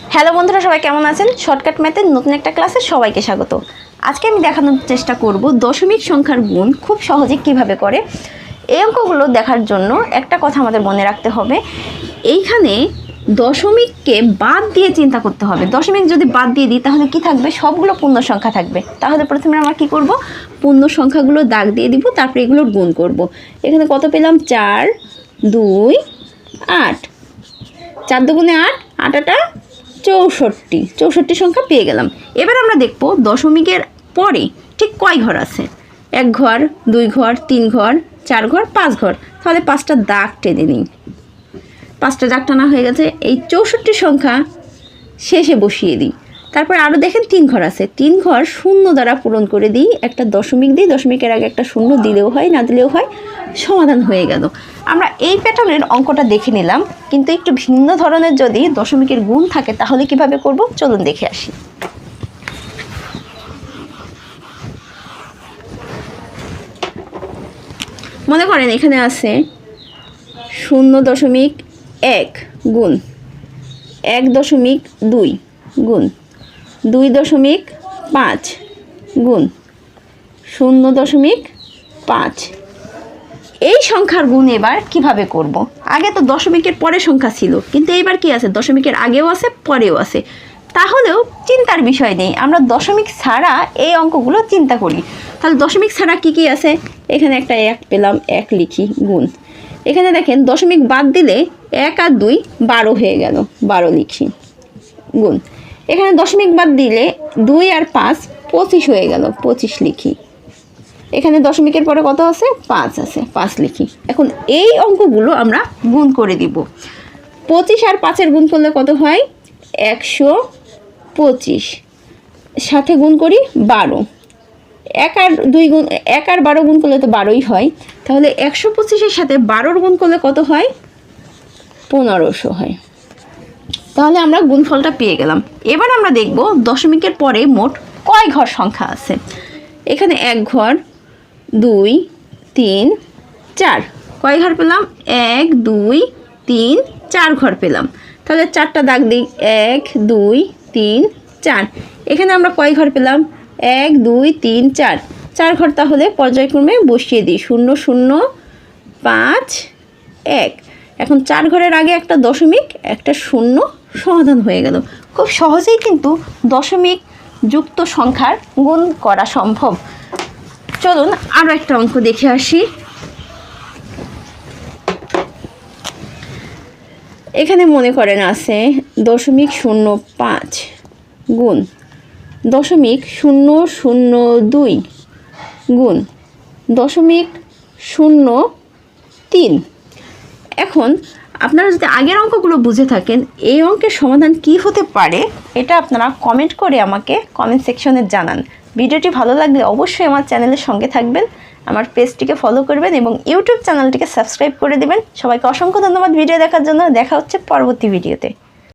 Hello বন্ধুরা, সবাই কেমন আছেন? শর্টকাট ম্যাথের নতুন একটা ক্লাসে সবাইকে স্বাগত। আজকে আমি দেখানোর চেষ্টা করব দশমিক সংখ্যার গুণ খুব সহজে কীভাবে করে। এই অঙ্কগুলো দেখার জন্য একটা কথা আমাদের মনে রাখতে হবে। এইখানে দশমিককে বাদ দিয়ে চিন্তা করতে হবে। দশমিক যদি বাদ দিয়ে দিই, তাহলে কি থাকবে? সবগুলো পূর্ণ সংখ্যা থাকবে। তাহলে প্রথমে আমরা কি করব? পূর্ণ সংখ্যাগুলো দাগ দিয়ে দিব, তারপরে এগুলোর গুণ করব। এখানে কত পেলাম? চার, দুই, আট। চার দুগুণে আট আট আটা চৌষট্টি চৌষট্টি সংখ্যা পেয়ে গেলাম। এবার আমরা দেখব দশমিকের পরে ঠিক কয় ঘর আছে? এক ঘর, দুই ঘর, তিন ঘর, চার ঘর, পাঁচ ঘর। তাহলে পাঁচটা দাগ টেনে নিই। পাঁচটা দাগ টানা হয়ে গেছে। এই চৌষট্টি সংখ্যা শেষে বসিয়ে দিই। তারপর আরও দেখেন তিন ঘর আছে। তিন ঘর শূন্য দ্বারা পূরণ করে দিই। একটা দশমিক দিই, দশমিকের আগে একটা শূন্য দিলেও হয়, না দিলেও হয়, সমাধান হয়ে গেল। আমরা এই প্যাটার্নের অঙ্কটা দেখে নিলাম, কিন্তু একটু ভিন্ন ধরনের যদি দশমিকের গুণ থাকে, তাহলে কীভাবে করব? চলুন দেখে আসি। মনে করেন এখানে আছে শূন্য দশমিক এক গুণ, এক দশমিক দুই গুণ। দুই দশমিক পাঁচ গুণ শূন্য দশমিক পাঁচ। এই সংখ্যার গুণ এবার কীভাবে করব। আগে তো দশমিকের পরে সংখ্যা ছিল, কিন্তু এইবার কি আছে? দশমিকের আগেও আছে, পরেও আছে। তাহলেও চিন্তার বিষয় নেই, আমরা দশমিক ছাড়া এই অঙ্কগুলো চিন্তা করি। তাহলে দশমিক ছাড়া কি কি আছে? এখানে একটা এক পেলাম, এক লিখি, গুণ। এখানে দেখেন, দশমিক বাদ দিলে এক আর দুই বারো হয়ে গেল, বারো লিখি, গুণ। এখানে দশমিক বাদ দিলে দুই আর পাঁচ পঁচিশ হয়ে গেল, পঁচিশ লিখি। এখানে দশমিকের পরে কত আছে? পাঁচ আছে, পাঁচ লিখি। এখন এই অঙ্কগুলো আমরা গুণ করে দিব। পঁচিশ আর পাঁচের গুণ করলে কত হয়? একশো পঁচিশ। সাথে গুণ করি বারো। এক আর দুই গুণ, এক আর বারো গুণ করলে তো বারোই হয়। তাহলে একশো পঁচিশের সাথে বারোর গুণ করলে কত হয়? পনেরোশো হয়। তাহলে আমরা গুণফলটা পেয়ে গেলাম। এবার আমরা দেখব দশমিকের পরে মোট কয় ঘর সংখ্যা আছে। এখানে এক ঘর, দুই, তিন, চার। কয় ঘর পেলাম? এক, দুই, তিন, চার ঘর পেলাম। তাহলে চারটা দাগ দিই। এক, দুই, তিন, চার। এখানে আমরা কয় ঘর পেলাম? এক, দুই, তিন, চার। চার ঘর তাহলে পর্যায়ক্রমে বসিয়ে দিই। শূন্য শূন্য, পাঁচ, এক। এখন চার ঘরের আগে একটা দশমিক, একটা শূন্য সমাধান হয়ে গেল। খুব সহজেই কিন্তু দশমিক যুক্ত সংখ্যার গুণ করা সম্ভব। চলুন আরও একটা অঙ্ক দেখে আসি। এখানে মনে করেন আছে দশমিক শূন্য পাঁচ গুণ, দশমিক শূন্য শূন্য দুই গুণ, দশমিক শূন্য তিন এখন আপনারা যদি আগের অঙ্কগুলো বুঝে থাকেন, এই অঙ্কের সমাধান কি হতে পারে, এটা আপনারা কমেন্ট করে আমাকে কমেন্ট সেকশনে জানান। ভিডিওটি ভালো লাগলে অবশ্যই আমার চ্যানেলের সঙ্গে থাকবেন, আমার পেজটিকে ফলো করবেন এবং ইউটিউব চ্যানেলটিকে সাবস্ক্রাইব করে দেবেন। সবাইকে অসংখ্য ধন্যবাদ ভিডিও দেখার জন্য। দেখা হচ্ছে পরবর্তী ভিডিওতে।